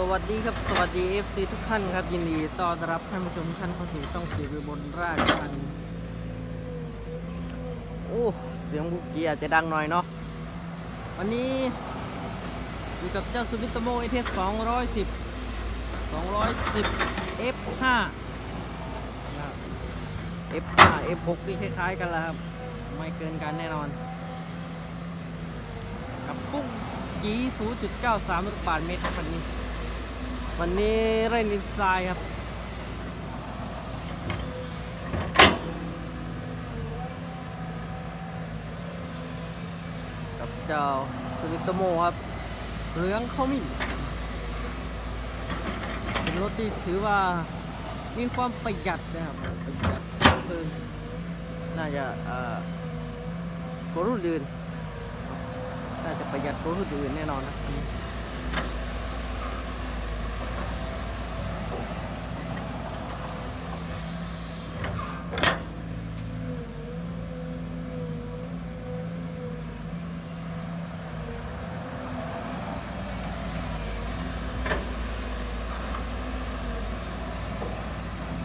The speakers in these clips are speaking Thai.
สวัสดีครับ สวัสดี FC ทุกท่านครับ ยินดีต้อนรับท่านผู้ชมท่านเข้าสู่ช่องสีวิบนราชธานีโอ้เสียงบุกเกียร์จะดังหน่อยเนาะวันนี้อยู่กับเจ้าซูบิตโมเอเทส210 210 F5 นะครับ F5 F6 นี่คล้ายๆกันแล้วครับ ไม่เกินกันแน่นอน กับปุ้งยี0.93ลูกบาทเมตรครับวันนี้ วันนี้เร่นดินทรายครับ กับเจ้าสวิตโมครับเรืองเขามิ่เป็นรถที่ถือว่ามีความประหยัดนะครับประหยัดเพิ่มน่าจะเอ่อกว่ารุ่นอื่นน่าจะประหยัดกว่ารุ่นอื่นแน่นอนนะ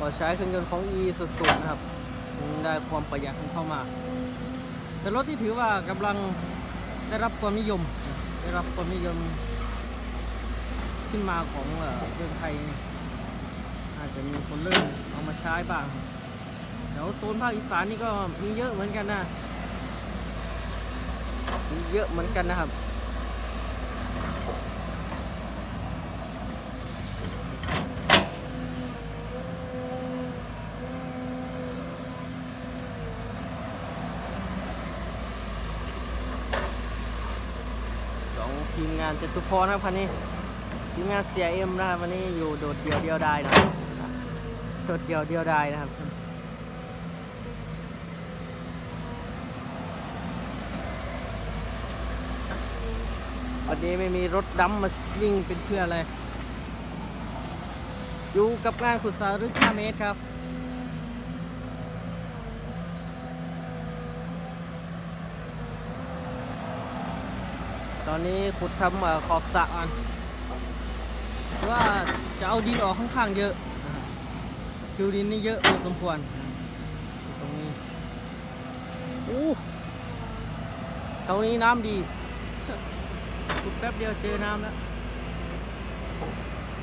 อันนี้พอใช้เครื่องยนต์ของ E สุดๆนะครับได้ความประหยัดเข้ามา เป็นรถที่ถือว่ากำลังได้รับความนิยม ได้รับความนิยมขึ้นมาของเอ่อเมืองไทย อาจจะมีคนเริ่มเอามาใช้บ้างเดี๋ยวโซนภาคอีสานนี่ก็มีเยอะเหมือนกันนะมีเยอะเหมือนกันนะครับ ทีมงานจตุพรนะครับคันนี้ทีมงานเสียเอ็มนะครับวันนี้อยู่โดดเดียวเดียวได้นะโดดเดียวเดียวได้นะครับวันนี้ไม่มีรถดำมาวิ่งเป็นเพื่ออะไรอยู่กับงานขุดสารึก5เมตรครับ อนนี้ขุดทำขอบสระก่อนเพราะว่าจะเอาดินออกค่อนข้างเยอะคิวดินนี่เยอะพอสมควรตรงนี้อู้ตรงนี้น้ำดีขุดแป๊บเดียวเจอน้ำแล้ว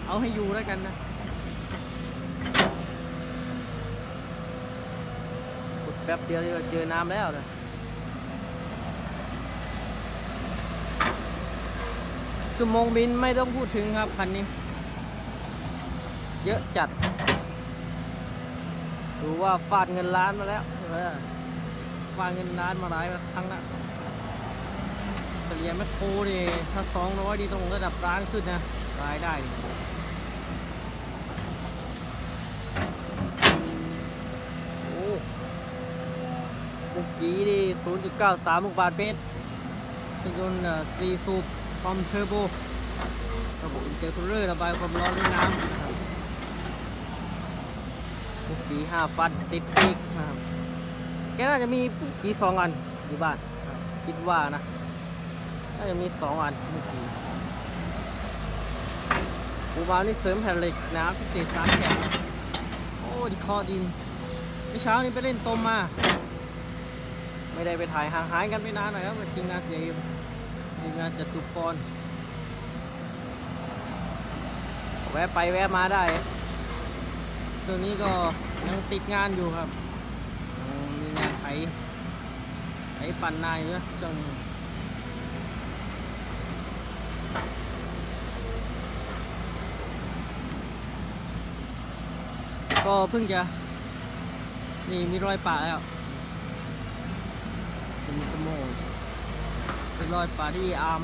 เอาให้อยู่แล้วกันนะขุดแป๊บเดียวเจอน้ำแล้วนะ ชั่วโมงบินไม่ต้องพูดถึงครับคันนี้ เยอะจัดดูว่าฟาดเงินล้านมาแล้วฟาดเงินล้านมาหลายครั้งแล้วเฉลี่ยแมคโครนี่ถ้าสองร้อยนี่ต้องระดับล้านขึ้นนะรายได้โอ้เมื่อกี้นี่ศูนย์จุดเก้าสามบาทเมตรเครื่องยนต์สี่สูบ พร้อมเทอร์โบระบบอินเตอร์คูลเลอร์ระบายความร้อนด้วยน้ำปุ๊กกี้ห้าฟันติดปีกนะครับแกน่าจะมีปุ๊กกีสองอันอยู่บ้านคิดว่านะน่าจะมีสองอันปุ๊กกีปูบาวนี่เสริมแผ่นเหล็กน้ำพิเศษสามแผ่นโอ้ดิคอดินเมื่อเช้านี้ไปเล่นตมมา ไม่ได้ไปถ่ายห่างหายกันไปนานหน่อยครับกับทีมงานเสียเอ็ม ทีงานจตุพรแวะไปแวะมาได้ช่วงนี้ก็ยังติดงานอยู่ครับมีงานไถไถปั่นนายอยู่นะช่วงนี้ก็เพิ่งจะนี่มีรอยป่าแล้วเป็นขโมย เป็นรอยป่าที่อาร์ม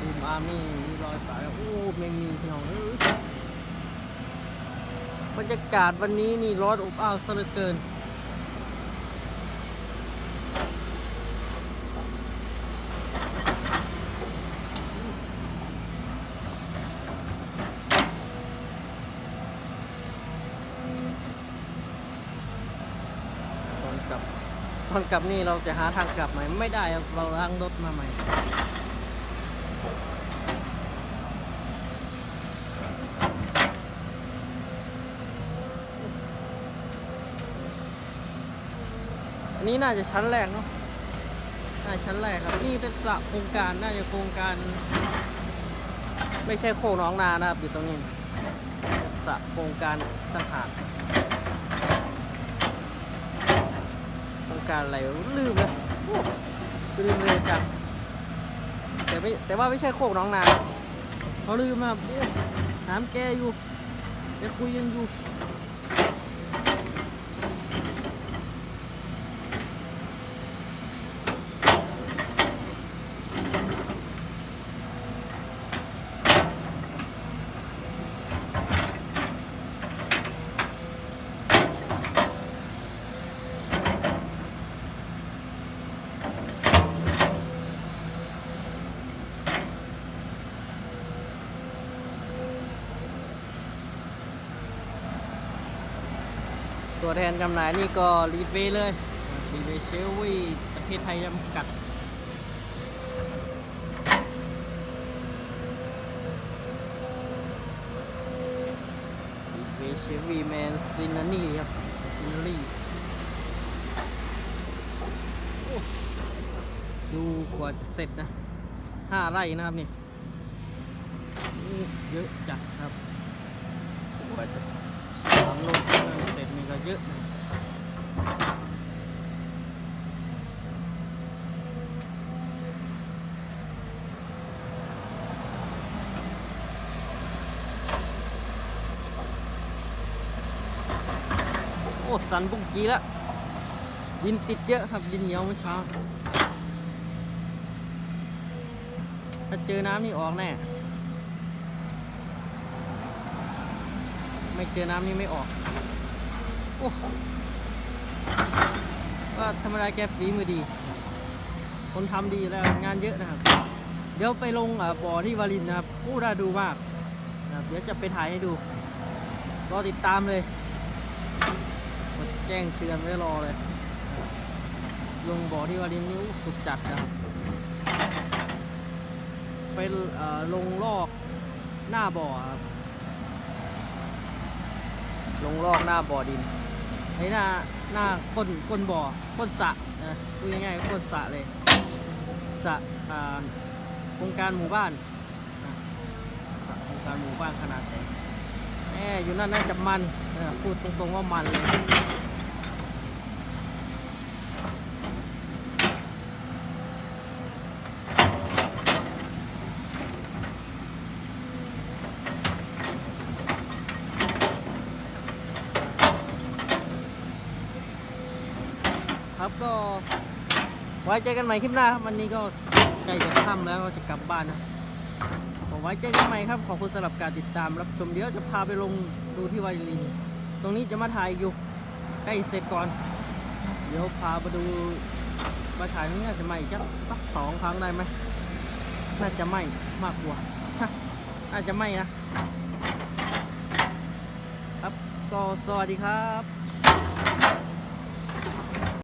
อูมอาร์มนี่มีรอยป่าแล้วโอ้ไม่มีพี่น้องเอ้ยบรรยากาศวันนี้นี่ร้อนอบอ้าวซะเหลือเกินอนกลับ อนกลับนี่เราจะหาทางกลับใหม่ไม่ได้เราล้างรถมาใหม่อันนี้น่าจะชั้นแรกเนาะน่าชั้นแรกครับนี่เป็นสระโครงการน่าจะโครงการ ไม่ใช่โคงน้องนานะครับอยู่ตรงนี้สระโครงการต่างหาก การอะไรลืมเลยลืมเลยจังแต่ไม่แต่ว่าไม่ใช่โคกน้องนาเขาลืมมาน้ำแกอยู่ยังคุยยังอยู่ ตัวแทนจำหน่ายนี่ก็รีเฟย์เลยรีเฟย์เชลวีประเทศไทยจำกัดรีเฟย์เชลวีแมนซินานี่ครับซินารี่ดูกว่าจะเสร็จนะห้าไร่นะครับนี่เยอะจัดครับกว่าจะสามโล เสร็จนี่ก็เยอะโอ้สันบุกกีแล้วดินติดเยอะครับดินเหนียวเมื่อเช้า ถ้าเจอน้ำนี่ออกแน่ไม่เจอน้ำนี่ไม่ออก โอ้ก็ธรรมดาแกฝีมือดี คนทำดีแล้วงานเยอะนะครับ เดี๋ยวไปลงบ่อที่วารินนะครับผู้น่าดูมากนะครับเดี๋ยวจะไปถ่ายให้ดู รอติดตามเลยกดแจ้งเตือนไว้รอเลย ลงบ่อที่วารินนิ้วสุดจัดนะครับไปลงลอกหน้าบ่อครับ ลงลอกหน้าบ่อดิน ไอ้หน้าหน้าก้นก้นบ่อก้นสระนะพูดง่ายๆก้นสระเลยสระอ่าโครงการหมู่บ้านสระโครงการหมู่บ้านขนาดใหญ่แหมอยู่นั่นน่าจะมันเออพูดตรงๆว่ามันเลย ครับก็ ไว้เจอกันใหม่คลิปหน้าครับวันนี้ก็ใกล้จะค่ำแล้วก็จะกลับบ้านนะผมไว้เจอกันใหม่ครับขอบคุณสำหรับการติดตามรับชมเดี๋ยวจะพาไปลงดูที่วายลินตรงนี้จะมาถ่ายอยู่ใกล้เสร็จก่อน เดี๋ยวพาไปดูมาถ่ายนี้น่าจะไม่จักสักสองครั้งได้ไหมน่าจะไม่มากกว่าน่าจะไม่นะครับ ก็สวัสดีครับ